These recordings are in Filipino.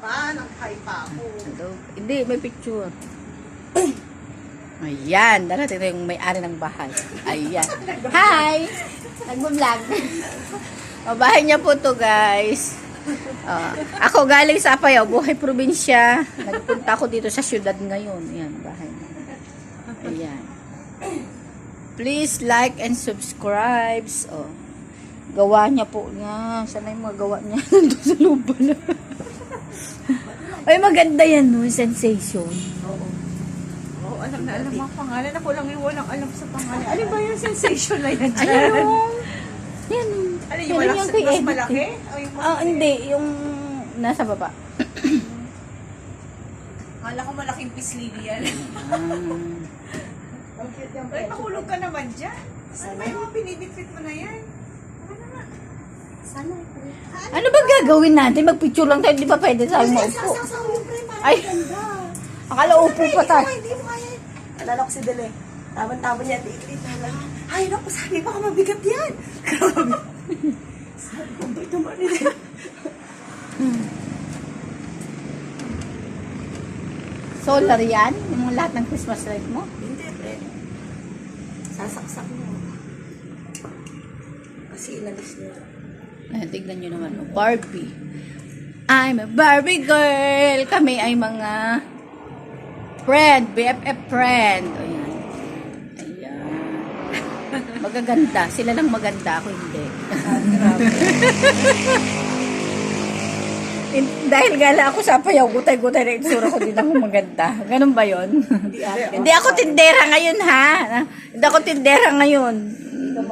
pa kay Papo. Hello? Hindi, may picture. Ayan, darating na yung may-ari ng bahay. Ayan. Hi! Nagbablog. o, bahay niya po to guys. Ah, ako galing sa Apayao, buhay probinsya. Nagpunta ako dito sa syudad ngayon. Ayan, bahay niya. Ayan. Please like and subscribe. Oh. Gawa niya po niya. Sana yung mga gawa niya nandun sa lupa na. Maganda yan, no? Sensation. Oo. Oo, alam na alam ang pangalan. Ako lang yung walang alam sa pangalan. Ano ba yung sensation na yan? Ayun. Yan. Ano yung malaki, yung mas malaki? eh. O yung mas Ah, hindi. Yung nasa baba. Kala ko malaking pislili yan. Ah. Ay, mahulog ka naman dyan. Ano ba yung binibitbit mo na yan? Ano? Sana. ano ba gagawin natin? Magpicture lang tayo. Di ba pwede tayo maupo? Ay. Akala upo pa tayo. Hindi mo kaya. Alala ko si Dele. Taman-taman niya. Tiklit na lang. Ay, naku, sabi baka mabigat yan. Grabe. sabi ko, ba't naman nila? Solar yan? Yung mga lahat ng Christmas light mo? Hindi, pre. Sasaksak mo. Kasi inalis niya. Ayan, tignan nyo naman. Oh, Barbie. I'm a Barbie girl. Kami ay mga friend. BFF friend. O yan. Ayan. Magaganda. Sila lang maganda. Ako hindi. In- Dahil gala ako sa payaw, gutay-gutay na itsura ko din ako maganda. Ganun ba yon? Hindi ako tindera ngayon ha. Hindi ako tindera ngayon. Hindi na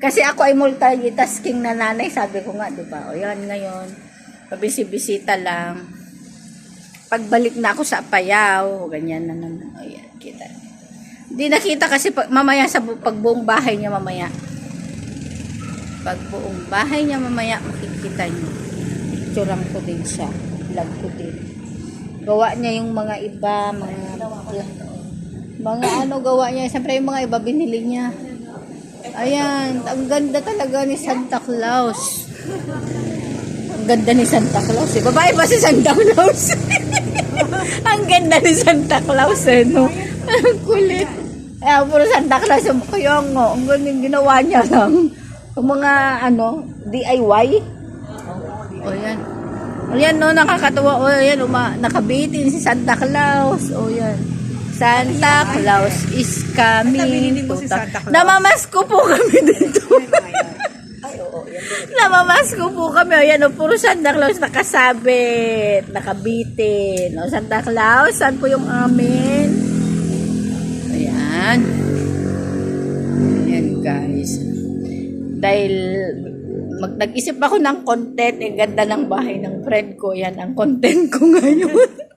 Kasi ako ay multitasking na nanay, sabi ko nga, di ba? O yan ngayon, pabisi-bisita lang. Pagbalik na ako sa Apayao, ganyan na naman. O yan, kita. Hindi nakita kasi pag, mamaya sa bu- pagbuong bahay niya mamaya. Pagbuong bahay niya mamaya, makikita niyo. Picturean ko din siya. Vlog ko din. Gawa niya yung mga iba, mga mga ano gawa niya. Siyempre yung mga iba binili niya. Ayan, ang ganda talaga ni Santa Claus. Ang ganda ni Santa Claus. Eh. Babae ba si Santa Claus? ang ganda ni Santa Claus eh, no? Ang kulit. Eh, puro Santa Claus yung kaya nga. Ang ganda ginawa niya lang. Yung mga, ano, DIY. O yan. O yan, no, nakakatuwa. O yan, uma, nakabitin si Santa Claus. O yan. Santa Claus is coming. Si. Namamasko po kami dito. Namamasko po kami. O yan, o, puro Santa Claus nakasabit, nakabitin. O, Santa Claus, saan po yung amin? Ayan. Ayan, guys. Dahil mag nag-isip ako ng content, eh, ganda ng bahay ng friend ko. Yan ang content ko ngayon.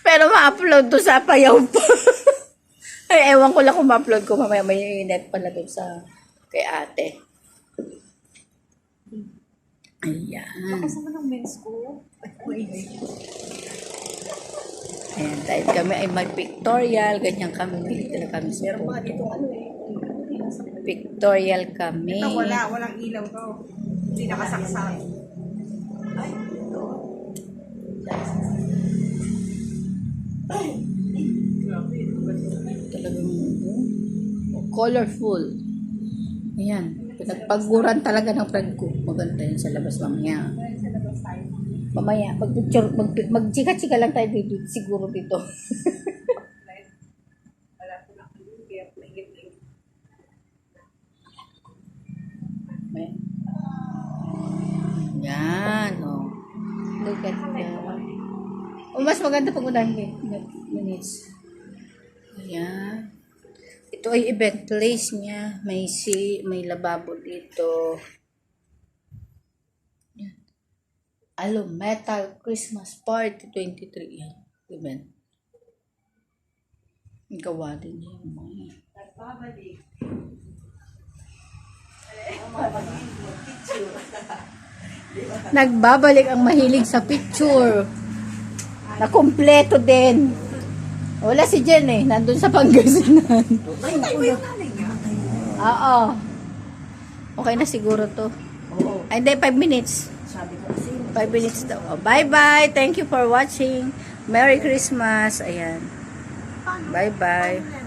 Pero ma-upload to sa payaw pa. Ay, ewan ko lang kung ma-upload ko mamaya may net pala doon sa kay ate. Ayan. Kasama ng men's ko. Ayan, dahil kami ay may pictorial, ganyan kami, dito na kami sa Meron mga dito, ano eh. Pictorial kami. Ito, wala. Walang ilaw to. Hindi nakasaksak. Ay, ito. Talagang oh, colorful. Ayan. Pinagpaguran talaga ng friend ko. Maganda yun sa labas mamaya. Mamaya, mag picture, mag, mag-chika-chika lang tayo dito, siguro dito. Oh, mas maganda pag madami mi- minutes. Ayan. Ito ay event place niya. May si, may lababo dito. Yan. Alo, Metal Christmas Party 23. Yan. Event. Gawa din niya yung mga. Nagbabalik. Nagbabalik ang mahilig sa picture. Na kumpleto din. Wala si Jen eh. Nandun sa Pangasinan. Ay, tayo ba yung nanay niya? Oo. Okay na siguro to. Oo. Ay, hindi. 5 minutes. Sabi ko kasi, 5 minutes daw. Oh, bye-bye. Thank you for watching. Merry Christmas. Ayan. Bye-bye.